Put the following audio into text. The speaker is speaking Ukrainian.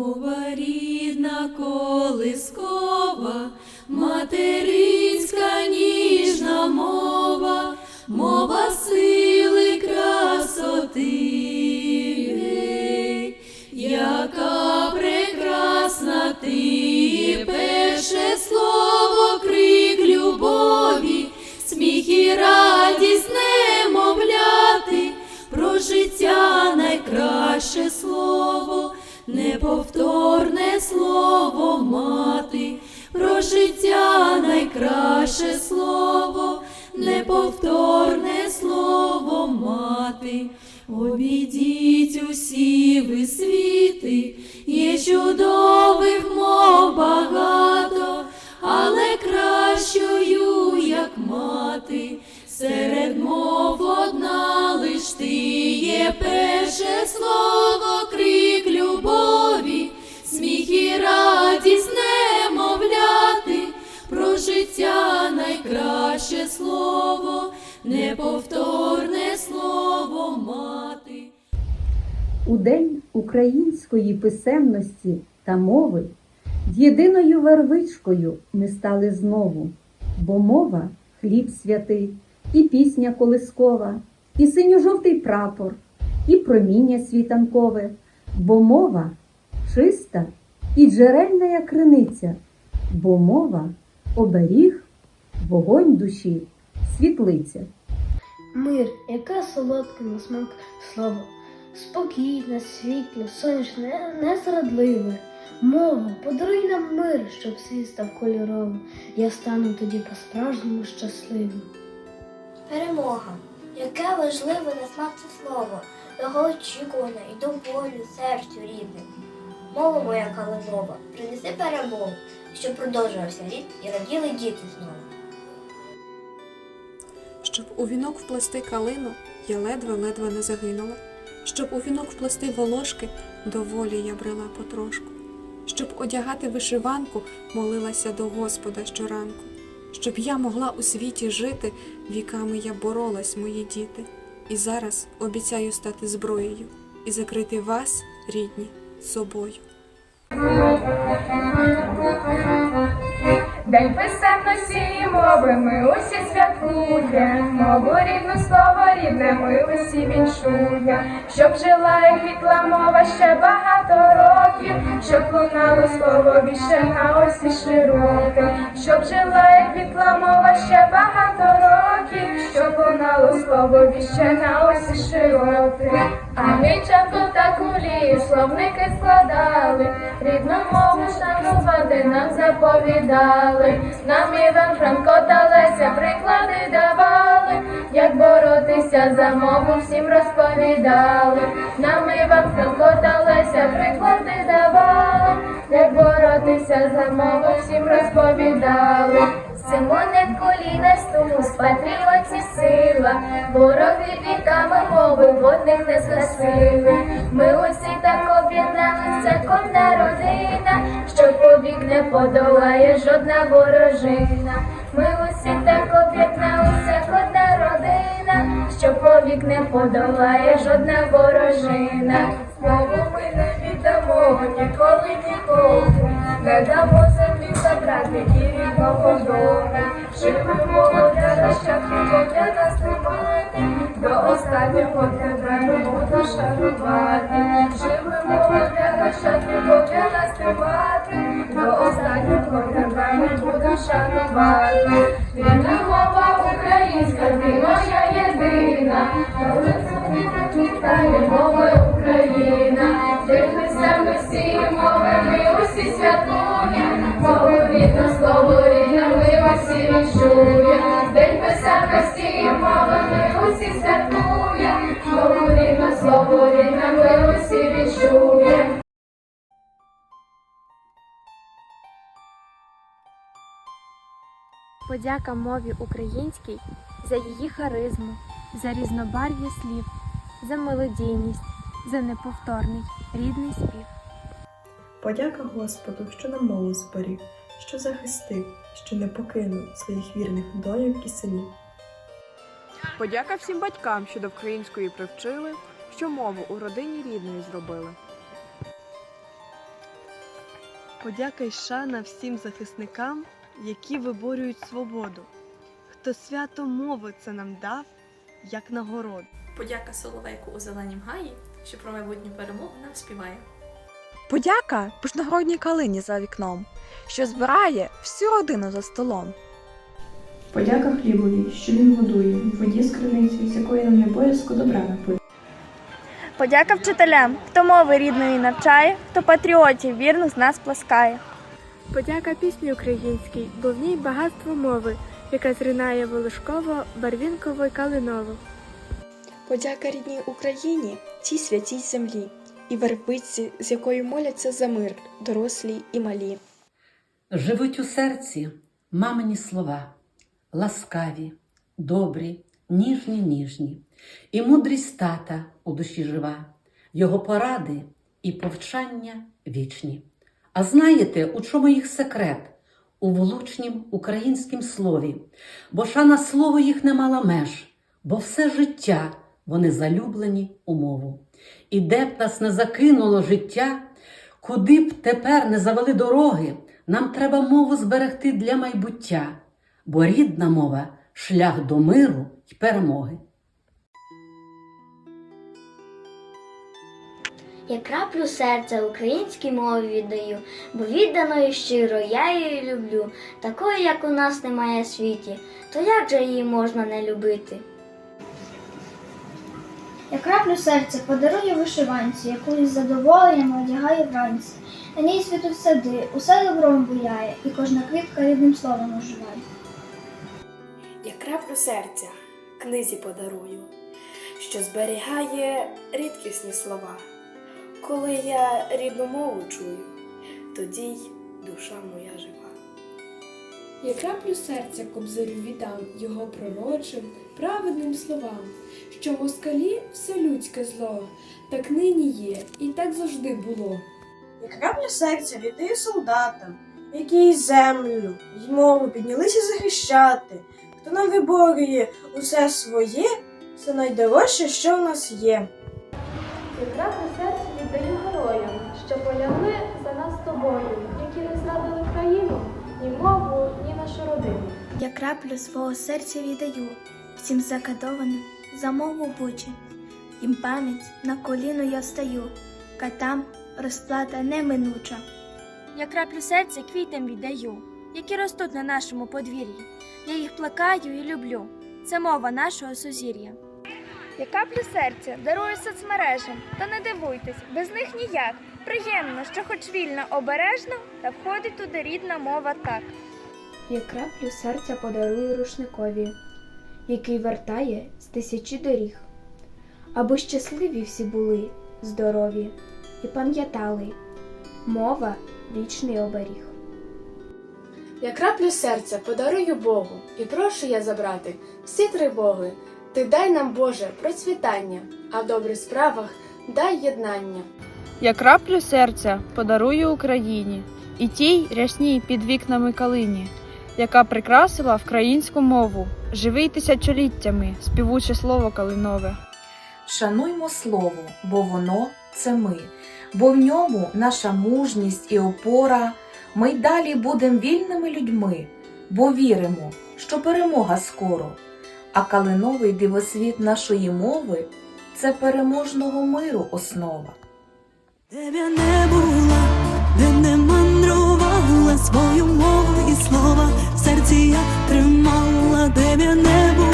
Мова рідна колискова, неповторне слово мати, про життя найкраще слово, неповторне слово мати. Обійдіть усі ви світи, є чудових мов багато, але кращою, як мати, серед мов одна лиш ти є неповторне слово мати. У День української писемності та мови єдиною вервичкою ми стали знову, бо мова хліб святий, і пісня колискова, і синьо-жовтий прапор, і проміння світанкове, бо мова чиста і джерельна криниця, бо мова оберіг, вогонь душі, світлиця. Мир, яке солодке на смак слово, спокійне, світле, сонячне, незрадливе. Мова, подаруй нам мир, щоб світ став кольоровим. Я стану тоді по-справжньому щасливим. Перемога. Яке важливе на смак це слово, його очікуване і до болю, серцю рідним. Мова моя калинова, принеси перемогу, щоб продовжувався рід і раділи діти знову. Щоб у вінок вплести калину, я ледве-ледве не загинула. Щоб у вінок вплести волошки, до волі я брела потрошку. Щоб одягати вишиванку, молилася до Господа щоранку. Щоб я могла у світі жити, віками я боролась, мої діти. І зараз обіцяю стати зброєю і закрити вас, рідні, собою. День писемності і мови ми усі святкуємо, мову рідну слово рідне ми усі віншуємо, щоб жила і квітла мова ще багато років, щоб лунало слово більше на осі широке, щоб жила і квітла мова ще багато років, щоб лунало слово більше на осі широке. А ми часто та кулі словники складали, рідну мову шанувати нам заповідали. Нам Іван Франко та Леся приклади давали, як боротися за мову всім розповідали. Нам Іван Франко та Леся приклади давали, як боротися за мову всім розповідали. Симоне коліна стус, патріоті сила, вороги віками мови водних не згасили. Ми усі так об'єдналися, одна родина, що повік не подолає жодна ворожина. Ми усі так об'єдналися, одна родина, що повік не подолає жодна ворожина. Мову ми не віддамо ніколи нікому, не дамо землі забрати і рідного дому. Живемо для нащадків, для нас немає, до останнього тебе буду шанувати. Живемо для нащадків, для нас немає, до останнього тебе ми буду шанувати. Рідна мова українська, ти моя єдина, мова Україна. Дивися ми всі мови, ми усі святкуємо, мову рідне слово рідне, ми усі відчуємо. День писемності мови, ми усі святкуємо, мову рідне слово рідне, ми усі відчуємо. Подяка мові українській за її харизму, за різнобарв'я слів, за мелодійність, за неповторний рідний спів. Подяка Господу, що нам мову зберіг, що захистив, що не покинув своїх вірних доньок і синів. Подяка всім батькам, що до української привчили, що мову у родині рідною зробили. Подяка й шана всім захисникам, які виборюють свободу. Хто свято мови це нам дав, як нагороду. Подяка Соловейку у зеленім гаї, що про майбутню перемогу нам співає. Подяка пишногородній калині за вікном, що збирає всю родину за столом. Подяка хлібові, що він годує, в воді з криниці, з якої нам не боязко добра напиє. Подяка вчителям, хто мови рідної навчає, хто патріотів вірно з нас плескає. Подяка пісні українській, бо в ній багатство мови, яка зринає волошково, барвінково й калиново. Подяка рідній Україні, цій святій землі, і вербиці, з якою моляться за мир, дорослі і малі. Живуть у серці мамині слова, ласкаві, добрі, ніжні, ніжні, і мудрість тата у душі жива, його поради і повчання вічні. А знаєте, у чому їх секрет? У влучнім українськім слові, бо шана слово їх не мала меж, бо все життя вони залюблені у мову. І де б нас не закинуло життя, куди б тепер не завели дороги, нам треба мову зберегти для майбуття, бо рідна мова шлях до миру й перемоги. Я краплю серця українській мові віддаю, бо віддано і щиро я її люблю. Такої, як у нас немає в світі, то як же її можна не любити? Я краплю серця подарую вишиванці, яку із задоволенням одягає вранці. На ній світуть сади, усе добром буяє, і кожна квітка рідним словом оживає. Я краплю серця книзі подарую, що зберігає рідкісні слова. Коли я рідну мову чую, тоді й душа моя жива. Я краплю серця кобзарю віддам його пророчим, праведним словам, що москалі все людське зло, так нині є і так завжди було. Я краплю серця віддаю солдатам, які й землю, й мову піднялися захищати. Хто нам виборює усе своє, це найдорожче, що в нас є. Я краплю серця віддаю героям, що полягли за нас з тобою, які не зрадили країну, ні мову, нашу родину. Я краплю свого серця віддаю всім закадованим за мову бучі. Їм пам'ять на коліно я встаю, катам розплата неминуча. Я краплю серця квітам віддаю, які ростуть на нашому подвір'ї. Я їх плекаю і люблю. Це мова нашого сузір'я. Я каплю серця дарую соцмережам, та не дивуйтесь, без них ніяк. Приємно, що хоч вільно обережно, та входить туди рідна мова так. Я краплю серця подарую рушникові, який вертає з тисячі доріг. Аби щасливі всі були, здорові, і пам'ятали, мова вічний оберіг. Я краплю серця подарую Богу, і прошу я забрати всі тривоги. Ти дай нам, Боже, процвітання, а в добрих справах дай єднання. Я краплю серця подарую Україні і тій рясній під вікнами калині, яка прикрасила українську мову, живий тисячоліттями, співуче слово калинове. Шануймо слово, бо воно це ми, бо в ньому наша мужність і опора. Ми й далі будемо вільними людьми, бо віримо, що перемога скоро. А калиновий дивосвіт нашої мови це переможного миру основа. Тебе не було свою мову і слова в серці я тримала тебе небо.